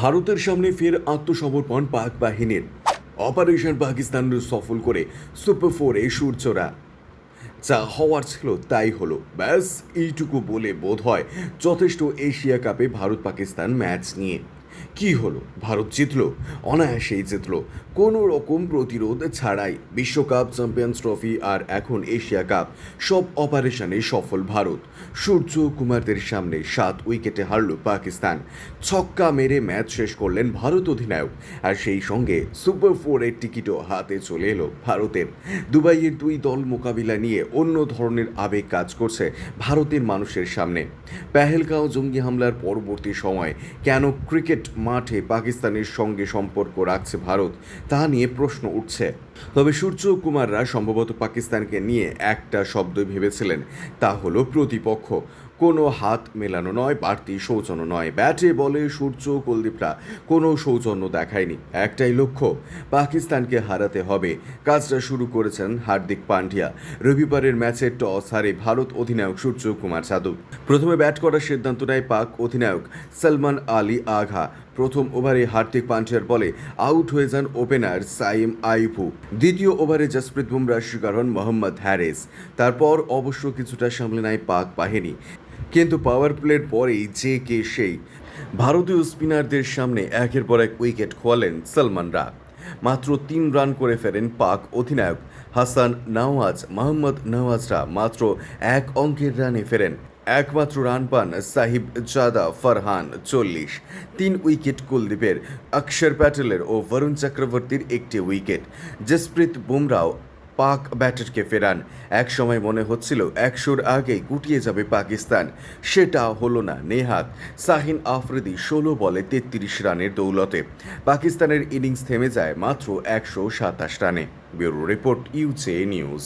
ভারতের সামনে ফের আত্মসমর্পণ পাক বাহিনীর। অপারেশন পাকিস্তান সফল করে সুপার ফোরে সূর্যরা। যা হওয়ার ছিল তাই হলো। ব্যাস, এইটুকু বলে বোধ হয় যথেষ্ট এশিয়া কাপে ভারত পাকিস্তান ম্যাচ নিয়ে। কি হলো? ভারত জিতলো? অনায়াসেই জিতলো। কোনো রকম প্রতিরোধ ছাড়াই বিশ্বকাপ, চ্যাম্পিয়ন্স ট্রফি আর এখন এশিয়া কাপ, সব অপারেশনে সফল ভারত। সূর্য কুমারদের সামনে সাত উইকেটে হারল পাকিস্তান। ছক্কা মেরে ম্যাচ শেষ করলেন ভারত অধিনায়ক। আর সেই সঙ্গে সুপার ফোরের টিকিটও হাতে চলে এলো ভারতের। দুবাইয়ের দুই দল মোকাবিলা নিয়ে অন্য ধরনের আবেগ কাজ করছে ভারতের মানুষের সামনে। পেহেলগাঁও জঙ্গি হামলার পরবর্তী সময় কেন ক্রিকেট মাঠে পাকিস্তানের সঙ্গে সম্পর্ক রাখছে ভারত। তা নিয়ে প্রশ্ন উঠছে। তবে সূর্য কুমাররা সম্ভবত পাকিস্তানকে নিয়ে একটা শব্দ ভেবেছিলেন। তা হলো প্রতিপক্ষ। কোনো হাত মেলানো নয়, বাড়তি সৌজন্য নয়। ব্যাটে বলে সূর্য, কুলদীপরা কোনো সৌজন্য দেখায়নি। একটাই লক্ষ্য, পাকিস্তানকে হারাতে হবে। কাজটা শুরু করেছেন হার্দিক পান্ডিয়া। রবিবারের ম্যাচে টস হারে ভারত অধিনায়ক সূর্য কুমার যাদব প্রথমে ব্যাট করার সিদ্ধান্ত নেয় পাক অধিনায়ক সলমান আলী আঘা। প্রথম ওভারে হার্দিক পান্ডিয়ার বলে আউট হয়ে যান ওপেনার সাইম আইফু দ্বিতীয় ওভারে জসপ্রীত বুমরার শিকার হন মোহাম্মদ হ্যারিস। তারপর অবশ্য কিছুটা সামলে নেয় পাক বাহিনী। কিন্তু পাওয়ার প্লের পরেই যে কে সেই। ভারতীয় স্পিনারদের সামনে একের পর এক উইকেট খোয়ালেন সলমানরা। মাত্র তিন রান করে ফেরেন পাক অধিনায়ক। হাসান নওয়াজ, মোহাম্মদ নওয়াজরা মাত্র এক অঙ্কের রানে ফেরেন। একমাত্র রান পান সাহিব জাদা ফারহান চল্লিশ। তিন উইকেট কুলদীপের, অক্ষর প্যাটেলের ও বরুণ চক্রবর্তীর একটি উইকেট জসপ্রীত বুমরাও পাক ব্যাটারকে ফেরান। এক সময় মনে হচ্ছিল একশোর আগে গুটিয়ে যাবে পাকিস্তান। সেটা হলো না, নেহাত। সাহিন আফ্রিদি ষোলো বলে তেত্রিশ রানের দৌলতে। পাকিস্তানের ইনিংস থেমে যায় মাত্র একশো সাতাশ রানে। ব্যুরো রিপোর্ট ইউজে নিউজ।